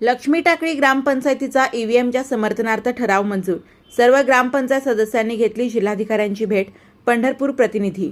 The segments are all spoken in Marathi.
लक्ष्मी टाकळी ग्रामपंचायतीचा ईव्हीएमच्या समर्थनार्थ ठराव मंजूर. सर्व ग्रामपंचायत सदस्यांनी घेतली जिल्हाधिकाऱ्यांची भेट. पंढरपूर प्रतिनिधी.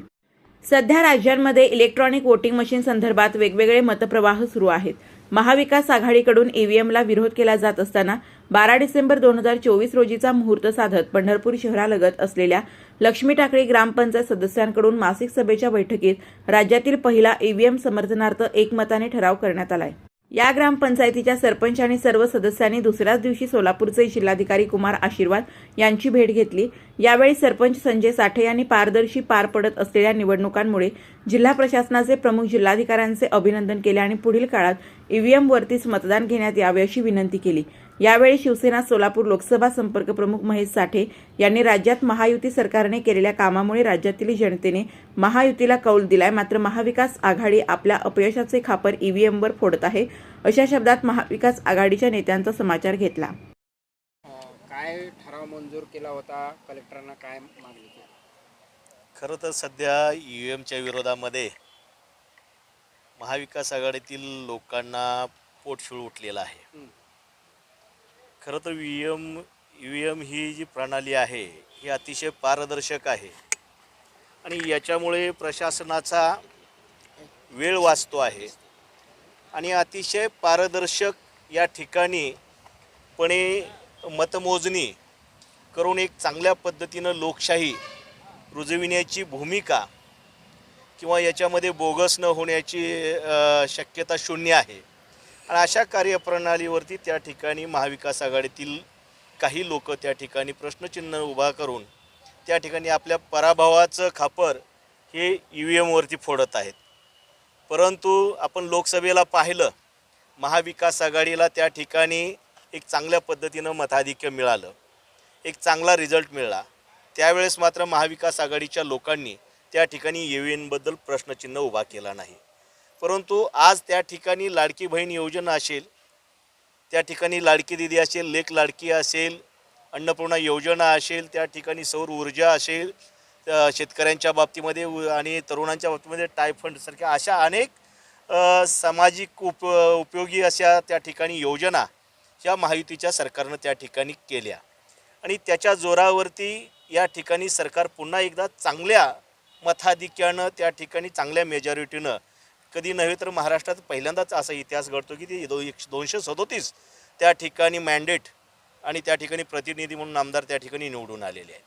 सध्या राज्यांमध्ये इलेक्ट्रॉनिक वोटिंग मशीन संदर्भात वेगवेगळे मतप्रवाह सुरू आहेत. महाविकास आघाडीकडून ईव्हीएमला विरोध केला जात असताना बारा डिसेंबर दोन हजार चोवीस रोजीचा मुहूर्त साधत पंढरपूर शहरालगत असलेल्या लक्ष्मी टाकळी ग्रामपंचायत सदस्यांकडून मासिक सभेच्या बैठकीत राज्यातील पहिला ईव्हीएम समर्थनार्थ एकमताने ठराव करण्यात आलाय. या ग्रामपंचायतीच्या सरपंच आणि सर्व सदस्यांनी दुसऱ्याच दिवशी सोलापूरचे जिल्हाधिकारी कुमार आशीर्वाद यांची भेट घेतली. यावेळी सरपंच संजय साठे यांनी पारदर्शी पार पडत असलेल्या निवडणुकांमुळे जिल्हा प्रशासनाचे प्रमुख जिल्हाधिकाऱ्यांचे अभिनंदन केले आणि पुढील काळात ईव्हीएमवरतीच मतदान घेण्यात यावे अशी विनंती केली. यावेळी शिवसेना सोलापूर लोकसभा संपर्क प्रमुख महेश साठे यांनी राज्यात महायुती सरकारने केलेल्या कामामुळे राज्यातील जनतेने महायुतीला कौल दिलाय. मात्र महाविकास आघाडी आपल्या अपयशाचे खापर ईव्हीएमवर फोडत आहे. अशा शब्दात महाविकास आघाडीच्या नेत्यांचा समाचार घेतला. काय ठराव मंजूर केला होता? कलेक्टरांना काय मागणी खरं तर सध्या व्ही एमच्या विरोधामध्ये महाविकास आघाडीतील लोकांना पोटशूळ उठलेला आहे. खरं तर व्ही एम व्ही एम ही जी प्रणाली आहे ही अतिशय पारदर्शक आहे. आणि याच्यामुळे प्रशासनाचा वेळ वाचतो आहे. आणि अतिशय पारदर्शक या ठिकाणी पणे मतमोजणी करून एक चांगल्या पद्धतीनं लोकशाही रुजविण्याची भूमिका किंवा याच्यामध्ये बोगस न होण्याची शक्यता शून्य आहे. आणि अशा कार्यप्रणालीवरती त्या ठिकाणी महाविकास आघाडीतील काही लोक त्या ठिकाणी प्रश्नचिन्ह उभा करून त्या ठिकाणी आपल्या पराभवाचं खापर हे ई व्ही एमवरती फोडत आहेत. परंतु आपण लोकसभेला पाहिलं महाविकास आघाडीला त्या ठिकाणी एक चांगल्या पद्धतीनं मताधिक्य मिळालं एक चांगला रिझल्ट मिळाला. त्यावेळेस मात्र महाविकास आघाडीच्या लोकांनी त्या ठिकाणी येवींबद्दल प्रश्नचिन्ह उभा केला नाही. परंतु आज त्या ठिकाणी लाडकी बहीण योजना असेल त्या ठिकाणी लाडकी दिदी असेल लेख लाडकी असेल अन्नपूर्णा योजना असेल त्या ठिकाणी सौर ऊर्जा असेल शेतकऱ्यांच्या बाबतीमध्ये उ- आणि तरुणांच्या बाबतीमध्ये टायफंडसारख्या अशा अनेक सामाजिक उप उपयोगी अशा त्या ठिकाणी योजना ह्या महायुतीच्या सरकारनं त्या ठिकाणी केल्या. आणि त्याच्या जोरावरती या ठिकाणी सरकार पुन्हा एकदा चांगल्या मताधिक्यानं त्या ठिकाणी चांगल्या मेजॉरिटीनं कधी नव्हे तर महाराष्ट्रात पहिल्यांदाच असा इतिहास घडतो की ते दो एकशे दोनशे सदोतीस त्या ठिकाणी मॅन्डेट आणि त्या ठिकाणी प्रतिनिधी म्हणून आमदार त्या ठिकाणी निवडून आलेले आहेत.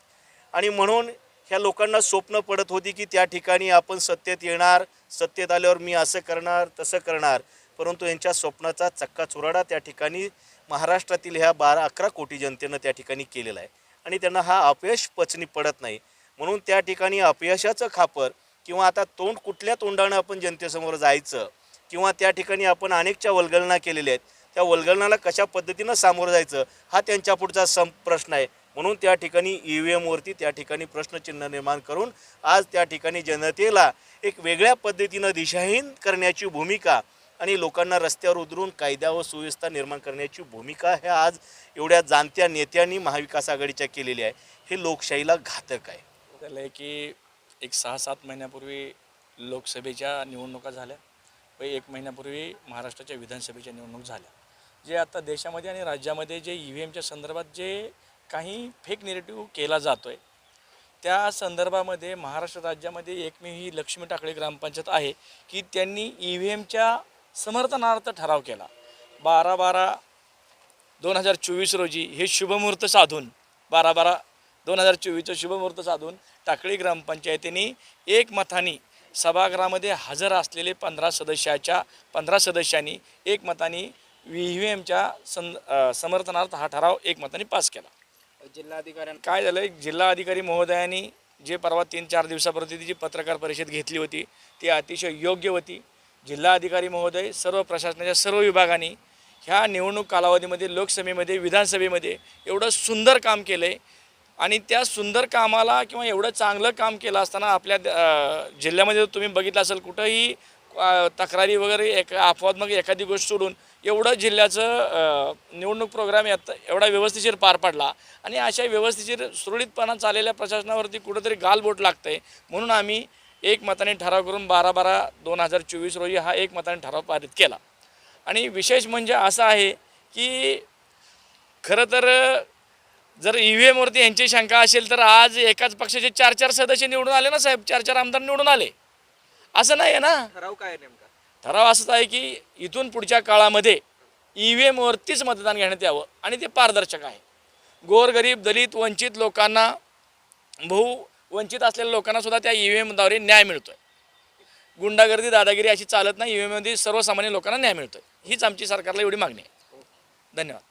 आणि म्हणून ह्या लोकांना स्वप्न पडत होती की त्या ठिकाणी आपण सत्तेत येणार सत्तेत आल्यावर मी असं करणार तसं करणार परंतु यांच्या स्वप्नाचा चक्का चुराडा त्या ठिकाणी महाराष्ट्रातील ह्या बारा अकरा कोटी जनतेनं त्या ठिकाणी केलेला आहे. आणि त्यांना हा अपयश पचनी पडत नाही. म्हणून त्या ठिकाणी अपयशाचं खापर किंवा आता तोंड कुठल्या तोंडानं आपण जनतेसमोर जायचं? किंवा त्या ठिकाणी आपण अनेकच्या वल्गणना केलेल्या आहेत. त्या वल्गलनाला कशा पद्धतीनं सामोरं जायचं? हा त्यांच्या पुढचा सं प्रश्न आहे. म्हणून त्या ठिकाणी ई व्ही एमवरती त्या ठिकाणी प्रश्नचिन्ह निर्माण करून आज त्या ठिकाणी जनतेला एक वेगळ्या पद्धतीनं दिशाहीन करण्याची भूमिका आणि लोकांना रस्त्यावर उतरून कायदा व सुव्यवस्था निर्माण करण्याची भूमिका ह्या आज एवढ्या जाणत्या नेत्यांनी महाविकास आघाडीच्या केलेली आहे. हे लोकशाहीला घातक आहे. आहे की एक सहा सात महिन्यापूर्वी लोकसभेच्या निवडणुका झाल्या व एक महिन्यापूर्वी महाराष्ट्राच्या विधानसभेच्या निवडणूक झाल्या. जे आता देशामध्ये आणि राज्यामध्ये जे ई व्ही एमच्या संदर्भात जे काही फेक निरेटिव्ह केला जातो आहे त्या संदर्भामध्ये महाराष्ट्र राज्यामध्ये एकमेव ही लक्ष्मी टाकळी ग्रामपंचायत आहे की त्यांनी ई व्ही एमच्या समर्थनार्थ ठराव केला. बारा बारा दोन हजार चोवीस रोजी हे शुभमुहूर्त साधून बारा बारा दोन हजार चोवीसचं शुभमुहूर्त साधून टाकळी ग्रामपंचायतीने एक मताने सभागृहामध्ये हजर असलेले पंधरा सदस्याच्या पंधरा सदस्यांनी एक मताने व्ही व्ही एमच्या सं समर्थनार्थ हा ठराव एक मताने पास केला. जिल्हाधिकाऱ्यांना काय झालं? जिल्हा अधिकारी महोदयांनी जे परवा तीन चार दिवसापूर्वी जी पत्रकार परिषद घेतली होती ती अतिशय योग्य होती. जिल्हा अधिकारी महोदय सर्व प्रशासनाच्या सर्व विभागांनी ह्या निवडणूक कालावधीमध्ये लोकसभेमध्ये विधानसभेमध्ये एवढं सुंदर काम केलं आहे आणि त्या सुंदर कामाला किंवा एवढं चांगलं काम केलं असताना आपल्या जिल्ह्यामध्ये तुम्ही बघितलं असेल कुठंही तक्रारी वगैरे एक मग एखादी गोष्ट सोडून एवढं जिल्ह्याचं निवडणूक प्रोग्राम यात एवढा व्यवस्थिशीर पार पडला आणि अशा व्यवस्थिशीर सुरळीतपणा चाललेल्या प्रशासनावरती कुठंतरी गालबोट लागतं आहे म्हणून आम्ही एक मताने ठराव करून बारा बारा दोन हजार चोवीस रोजी हा एक मताने ठराव पारित केला. आणि विशेष म्हणजे असं आहे की खरं तर जर ई व्ही एमवरती यांची शंका असेल तर आज एकाच पक्षाचे चार चार सदस्य निवडून आले ना साहेब? चार चार आमदार निवडून आले. असं नाही आहे ना? ठराव काय आहे नेमका? ठराव असंच आहे की इथून पुढच्या काळामध्ये ई व्ही एमवरतीच मतदान घेण्यात यावं आणि ते पारदर्शक आहे. गोरगरीब दलित वंचित लोकांना बहु वंचित असलेल्या लोकांना सुद्धा त्या ई व्ही एमद्वारे न्याय मिळतोय. गुंडागर्दी दादागिरी अशी चालत नाही. ई व्ही एममध्ये सर्वसामान्य लोकांना न्याय मिळतोय. हीच आमची सरकारला एवढी मागणी आहे. धन्यवाद.